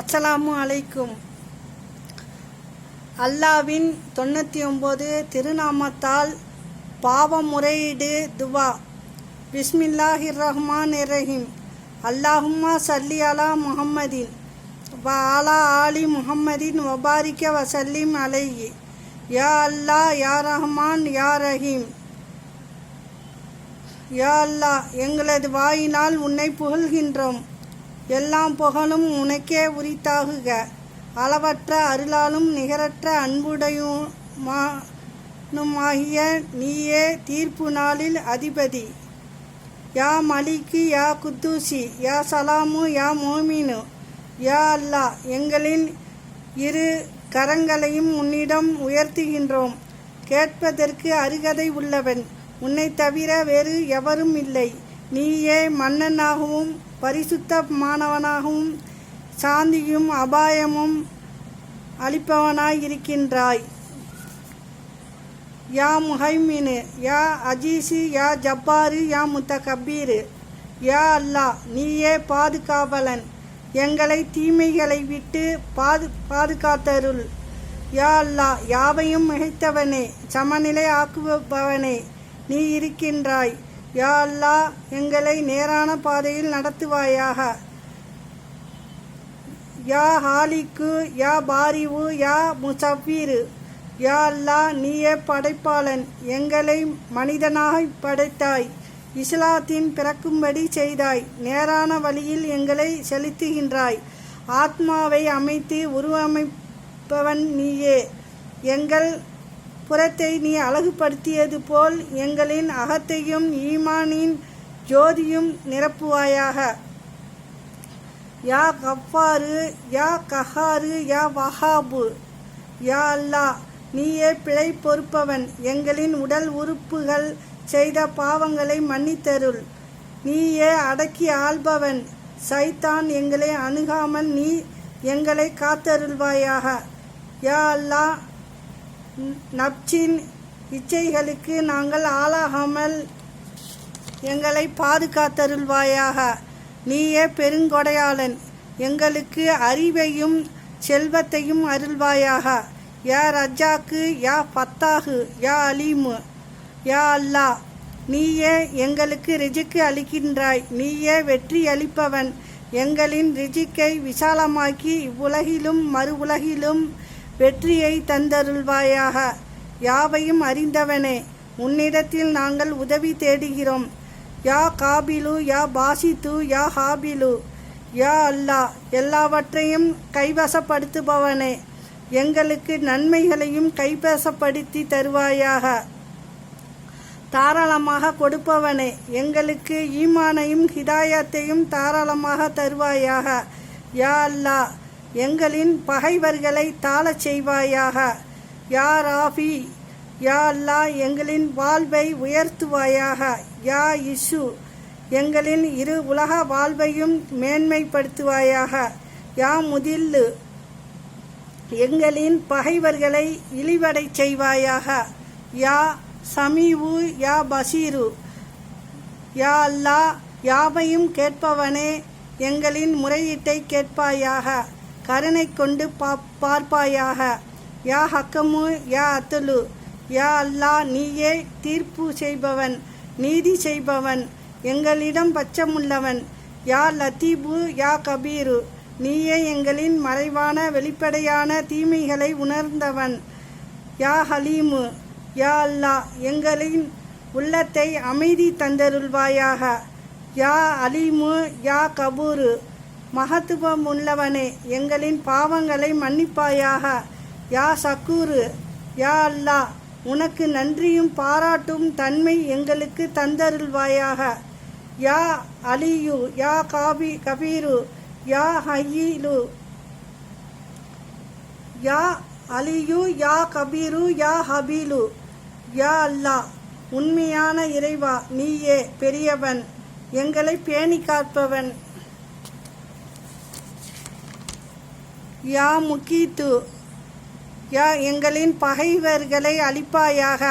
அஸ்ஸலாமு அலைக்கும். அல்லாவின் தொண்ணூற்றி ஒம்பது திருநாமத்தால் பாவம் முறையீடு துவா. பிஸ்மில்லாஹிர் ரஹ்மான் இரஹிம் அல்லாஹும்மா சல்லி அலா முஹம்மதின். வ அலா ஆலி முஹம்மதின் வபாரிக்க வசல்லிம் அலையி யா அல்லாஹ் யா ரஹ்மான் யா ரஹீம். யா அல்லாஹ் எங்களது வாயினால் உன்னை புகழ்கின்றோம். எல்லாம் புகழும் உனக்கே உரித்தாகுக. அளவற்ற அருளாலும் நிகரற்ற அன்புடையுமானுமாகிய நீயே தீர்ப்பு நாளில் அதிபதி. யா மலிக்கு யா குத்தூசி யா சலாமு யா மோமினு யா அல்லாஹ் எங்களின் இரு கரங்களையும் உன்னிடம் உயர்த்துகின்றோம். கேட்பதற்கு அருகதை உள்ளவன். உன்னை தவிர வேறு எவரும் இல்லை. நீயே மன்னனாகவும் பரிசுத்தமானவனாகவும் சாந்தியும் அபாயமும் அளிப்பவனாய் இருக்கின்றாய். யா முஹைமினு யா அஜீஸு யா ஜப்பாரு யா முத்த கபீரு யா அல்லாஹ் நீயே பாதுகாவலன். எங்களை தீமைகளை விட்டு பாது பாதுகாத்தருள். யா அல்லா யாவையும் மிகைத்தவனே சமநிலை ஆக்குபவனே நீ இருக்கின்றாய். யா அல்லா எங்களை நேரான பாதையில் நடத்துவாயாக. யா ஹாலிக்கு யா பாரிவு யா முசவ்வீரு. யா அல்லா நீயே படைப்பாளன் எங்களை மனிதனாக படைத்தாய். இஸ்லாத்தின் பிறக்கும்படி செய்தாய் நேரான வழியில் எங்களை செலுத்துகின்றாய். ஆத்மாவை அமைத்து உருவமைப்பவன் நீயே. எங்கள் புறத்தை நீ அழகுபடுத்தியது போல் எங்களின் அகத்தையும் ஈமானின் ஜோதியும் நிரப்புவாயாக. யா கஃபாரு யா கஹாரு யா வஹாபு. யா அல்லா நீயே பிழை பொறுப்பவன். எங்களின் உடல் உறுப்புகள் செய்த பாவங்களை மன்னித்தருள். நீயே அடக்கி ஆள்பவன். சைத்தான் எங்களை அணுகாமல் நீ எங்களை காத்தருள்வாயாக. யா அல்லா நப்சின் இச்சைகளுக்கு நாங்கள் ஆளாகாமல் எங்களை பாதுகாத்தருள்வாயாக. நீயே பெருங்கொடையாளன் எங்களுக்கு அறிவையும் செல்வத்தையும் அருள்வாயாக. யா ரஜாக்கு யா பத்தாகு யா அலீமு யா அல்லாஹ் நீயே எங்களுக்கு ரிஜிக்கு அளிக்கின்றாய். நீயே வெற்றி அளிப்பவன். எங்களின் ரிஜிக்கை விசாலமாக்கி இவ்வுலகிலும் மறு உலகிலும் வெற்றியை தந்தருள்வாயாக. யாவையும் அறிந்தவனே உன்னிடத்தில் நாங்கள் உதவி தேடுகிறோம். யா காபிலு யா பாசித்து யா ஹாபிலு. யா அல்லாஹ் எல்லாவற்றையும் கைவசப்படுத்துபவனே எங்களுக்கு நன்மைகளையும் கைவசப்படுத்தி தருவாயாக. தாராளமாக கொடுப்பவனே எங்களுக்கு ஈமானையும் ஹிதாயத்தையும் தாராளமாக தருவாயாக. யா அல்லாஹ் எங்களின் பகைவர்களை தாழச் செய்வாயாக. யா ராஃபி யா அல்லா எங்களின் வாழ்வை உயர்த்துவாயாக. யா இசு எங்களின் இரு உலக வாழ்வையும் மேன்மைப்படுத்துவாயாக. யா முதில்லு எங்களின் பகைவர்களை இழிவடை செய்வாயாக. யா சமீவு யா பசீரு யா அல்லா யாவையும் கேட்பவனே எங்களின் முறையீட்டை கேட்பாயாக. கருணை கொண்டு பா பார்ப்பாயாக. யா ஹக்கமு யா அத்துலு யா அல்லாஹ் நீயே தீர்ப்பு செய்பவன் நீதி செய்பவன் எங்களிடம் பச்சமுள்ளவன். யா லத்தீபு யா கபீரு. நீயே எங்களின் மறைவான வெளிப்படையான தீமைகளை உணர்ந்தவன். யா ஹலீமு. யா அல்லா எங்களின் உள்ளத்தை அமைதி தந்தருள்வாயாக. யா அலீமு யா கபூரு. மகத்துவம் உள்ளவனே எங்களின் பாவங்களை மன்னிப்பாயாக. யா சக்கூரு யா அல்லா உனக்கு நன்றியும் பாராட்டும் தன்மை எங்களுக்கு தந்தருள்வாயாக. யா அலியு யா காபி கபீரு யா ஹயிலு. யா அலியு யா கபீரு யா ஹபீலு. யா அல்லாஹ் உண்மையான இறைவா நீயே பெரியவன். எங்களை பேணி காப்பவன் யா முகீத்து யா எங்களின் பகைவர்களை அழிப்பாயாக.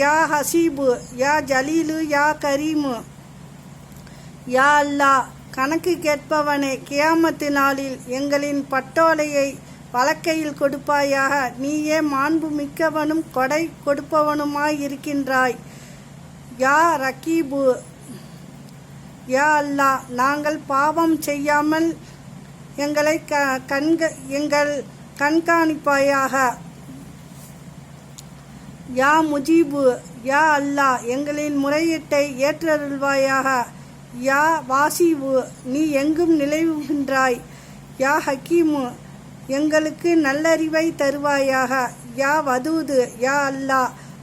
யா ஹசீபு யா ஜலீலு யா கரீமு. யா அல்லா கணக்கு கேட்பவனே கியாமத்து நாளில் எங்களின் பட்டோலையை வழக்கையில் கொடுப்பாயாக. நீயே மாண்பு மிக்கவனும் கொடை கொடுப்பவனுமாய் இருக்கின்றாய். யா ரக்கீபு யா அல்லா நாங்கள் பாவம் செய்யாமல் எங்களை க கண்க எங்கள் கண்காணிப்பாயாக. யா முஜீபு யா அல்லா எங்களின் முறையீட்டை ஏற்றருள்வாயாக. யா வாசிவு நீ எங்கும் நிலவுகின்றாய். யா ஹக்கீமு எங்களுக்கு நல்லறிவை தருவாயாக. யா வதூது யா அல்லா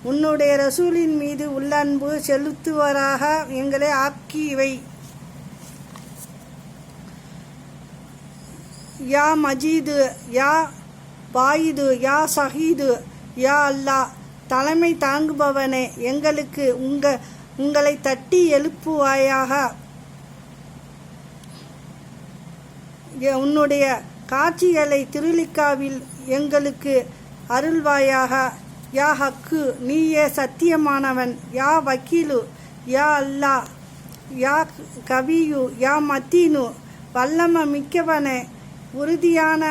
உன்னுடைய ரசூலின் மீது உள்ளன்பு செலுத்துவராக எங்களை ஆக்கிவை யா மஜீது யா பாயிது யா சஹீது யா அல்லா தலைமை தாங்குபவனே எங்களுக்கு உங்க உங்களை தட்டி எழுப்புவாயாக. உன்னுடைய காட்சிகளை திருலிக்காவில் எங்களுக்கு அருள்வாயாக. யா ஹக்கு நீயே சத்தியமானவன். யா வக்கீலு யா அல்லா. யா கவியு யா மத்தீனு. வல்லம மிக்கவனே. உறுதியான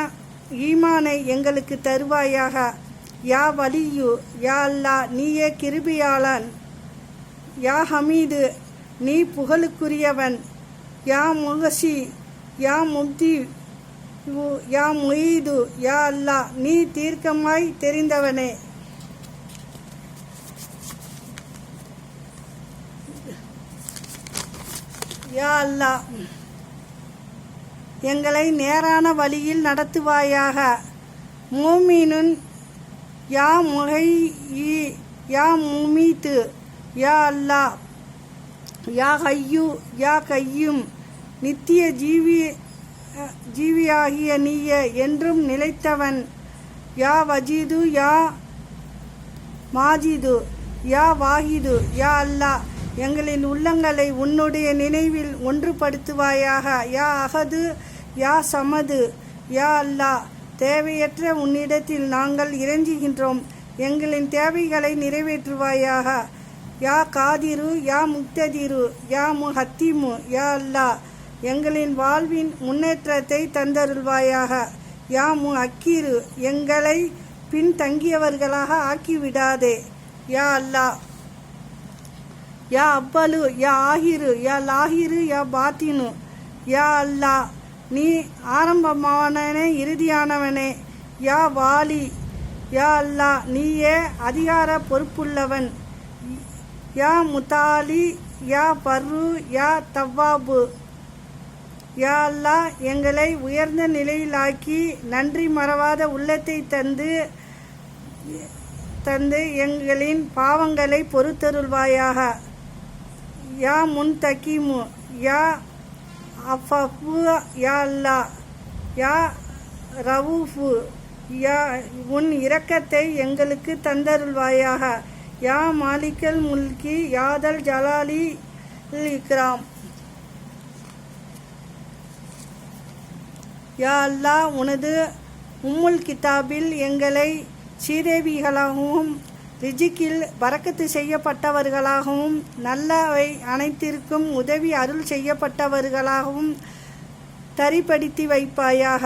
ஈமானை எங்களுக்கு தருவாயாக. யா வலியு யா அல்லா நீயே கிருபியாளன். யா ஹமீது நீ புகழுக்குரியவன். யா முகசி யா முப்தி யா முயீது யா அல்லா நீ தீர்க்கமாய் தெரிந்தவனே. யா அல்லா எங்களை நேரான வழியில் நடத்துவாயாக. மூமீனுன் யா முகை யா முமீத்து யா அல்லா யா ஹையு யா கையும் நித்திய ஜீவி ஜீவியாகிய நீய என்றும் நிலைத்தவன். யா வஜீது யா மாஜிது யா வாஹிது யா அல்லா எங்களின் உள்ளங்களை உன்னுடைய நினைவில் ஒன்றுபடுத்துவாயாக. யா அகது யா சமது யா அல்லா தேவையற்ற உன்னிடத்தில் நாங்கள் இறைஞ்சுகின்றோம் எங்களின் தேவைகளை நிறைவேற்றுவாயாக. யா காதிரு யா முக்ததிரு யா மு ஹத்திமு யா அல்லா எங்களின் வாழ்வின் முன்னேற்றத்தை தந்தருள்வாயாக. யா மு அக்கீரு எங்களை பின்தங்கியவர்களாக ஆக்கிவிடாதே. யா அல்லா யா அப்பலு யா ஆகிரு யா லாஹிரு யா பாத்தினு யா அல்லா நீ ஆரம்பமானவனே இறுதியானவனே. யா வாலி யா அல்லா நீயே அதிகார பொறுப்புள்ளவன். யா முத்தாலி யா பர்ரு யா தவ்வாபு. யா அல்லா எங்களை உயர்ந்த நிலையிலாக்கி நன்றி மறவாத உள்ளத்தை தந்து தந்து எங்களின் பாவங்களை பொறுத்தருள்வாயாக. யா முன் தக்கீமு யா அஃபு யா அல்லா யா ரவூஃபு யா உன் இரக்கத்தை எங்களுக்கு தந்தருள்வாயாக. யா மாலிக்கல் முல்கி யாதல் ஜலாலி இக்ராம் யா அல்லா உனது உம்முல் கிதாபில் எங்களை சீதேவிகளாகவும் ரிஜிக்கில் வரக்கத்து செய்யப்பட்டவர்களாகவும் நல்லவை அனைத்திற்கும் உதவி அருள் செய்யப்பட்டவர்களாகவும் தரிப்படுத்தி வைப்பாயாக.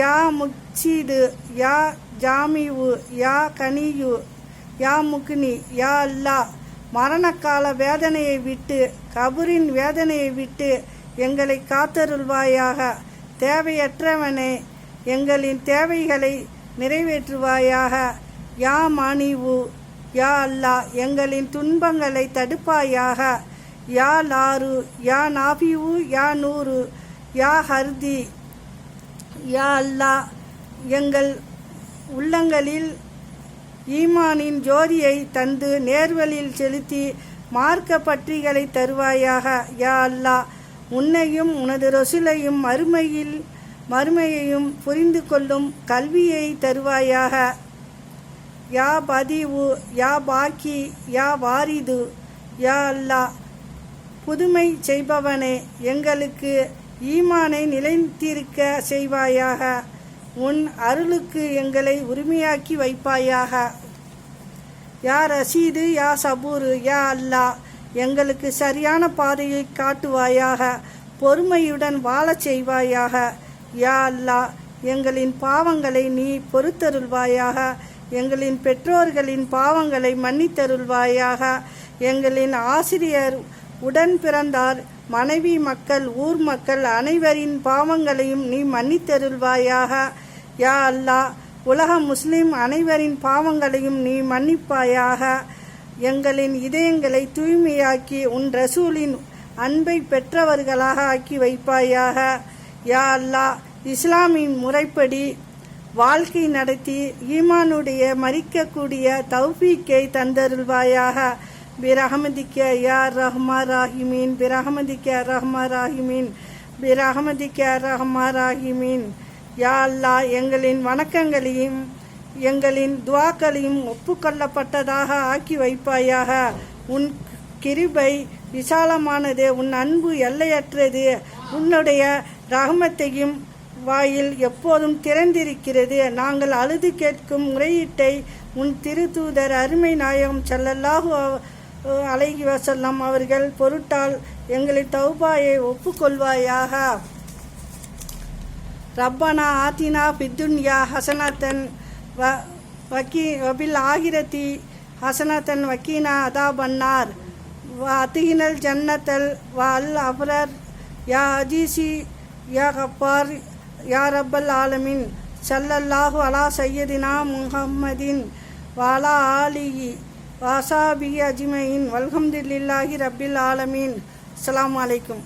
யா முக்சீது யா ஜாமிவு யா கனியு யா முக்னி யா அல்லா. மரணக்கால வேதனையை விட்டு கபரின் வேதனையை விட்டு எங்களை காத்தருள்வாயாக. தேவையற்றவனே எங்களின் தேவைகளை நிறைவேற்றுவாயாக. யா மானிவு யா அல்லா எங்களின் துன்பங்களை தடுப்பாயாக. யா லாரு யா நாபிவு யா நூறு யா ஹர்தி யா அல்லா. எங்கள் உள்ளங்களில் ஈமானின் ஜோதியை தந்து நேர்வழியில் செலுத்தி மார்க்க பற்றிகளை தருவாயாக. யா அல்லா உன்னையும் உனது ரொசிலையும் மறுமையில் மறுமையையும் புரிந்து கொள்ளும் கல்வியை தருவாயாக. யா பதிவு யா பாக்கி யா வாரிது யா அல்லா. புதுமை செய்பவனே எங்களுக்கு ஈமானை நிலைத்திருக்க செய்வாயாக. உன் அருளுக்கு எங்களை உரிமையாக்கி வைப்பாயாக. யா ரசீது யா சபூரு யா அல்லா. எங்களுக்கு சரியான பாதையை காட்டுவாயாக. பொறுமையுடன் வாழச் செய்வாயாக. யா அல்லாஹ் எங்களின் பாவங்களை நீ பொறுத்தருள்வாயாக. எங்களின் பெற்றோர்களின் பாவங்களை மன்னித்தருள்வாயாக. எங்களின் ஆசிரியர் உடன் பிறந்தார். மனைவி மக்கள் ஊர் மக்கள் அனைவரின் பாவங்களையும் நீ மன்னித்தருள்வாயாக. யா அல்லாஹ் உலக முஸ்லிம் அனைவரின் பாவங்களையும் நீ மன்னிப்பாயாக. எங்களின் இதயங்களை தூய்மையாக்கி உன் ரசூலின் அன்பை பெற்றவர்களாக ஆக்கி வைப்பாயாக. யா அல்லா இஸ்லாமின் முறைப்படி வாழ்க்கை நடத்தி ஈமானுடைய மறிக்கக்கூடிய தௌஃபீக்கை தந்தருள்வாயாக. பிரஹமதிக்க யா ரஹ்மா ராஹிமீன்? பிரஹமதிக்க ரஹ்மா ராஹிமீன்? பிரஹமதிக்க ரஹ்மா ராஹிமீன்? யா அல்லா எங்களின் வணக்கங்களையும் எங்களின் துவாக்களையும் ஒப்புக்கொள்ளப்பட்டதாக ஆக்கி வைப்பாயாக. உன் கிருபை விசாலமானது உன் அன்பு எல்லையற்றது. உன்னுடைய ரஹமத்தையும் வாயில் எப்போதும் திறந்திருக்கிறது. நாங்கள் அழுது கேட்கும் முறையீட்டை உன் திருத்தூதர் அருமை நாயகம் ஸல்லல்லாஹு அ- அலைஹி அவர்கள் பொருட்டால் எங்களின் தௌபாயை ஒப்புக்கொள்வாயாக. ரப்பனா ஆத்தினா பித்துன்யா ஹசனத்தன் வ வக்கீ வபில் ஆகிரத்தி ஹசனத்தன் வக்கீனா அதா பன்னார் வ அத்திகினல் ஜன்னத்தல் வ அல் அப்ரர் யா அஜீசி யா கப்பார் யா ரப்பல் ஆலமின். சல்லல்லாஹு அலா சையதினா முஹம்மதின் வாலா ஆலிஹி வாசாபி அஜிமையின் வல்ஹம்துல்லாஹி ரப்பில் ஆலமீன். அஸ்ஸலாமு அலைக்கும்.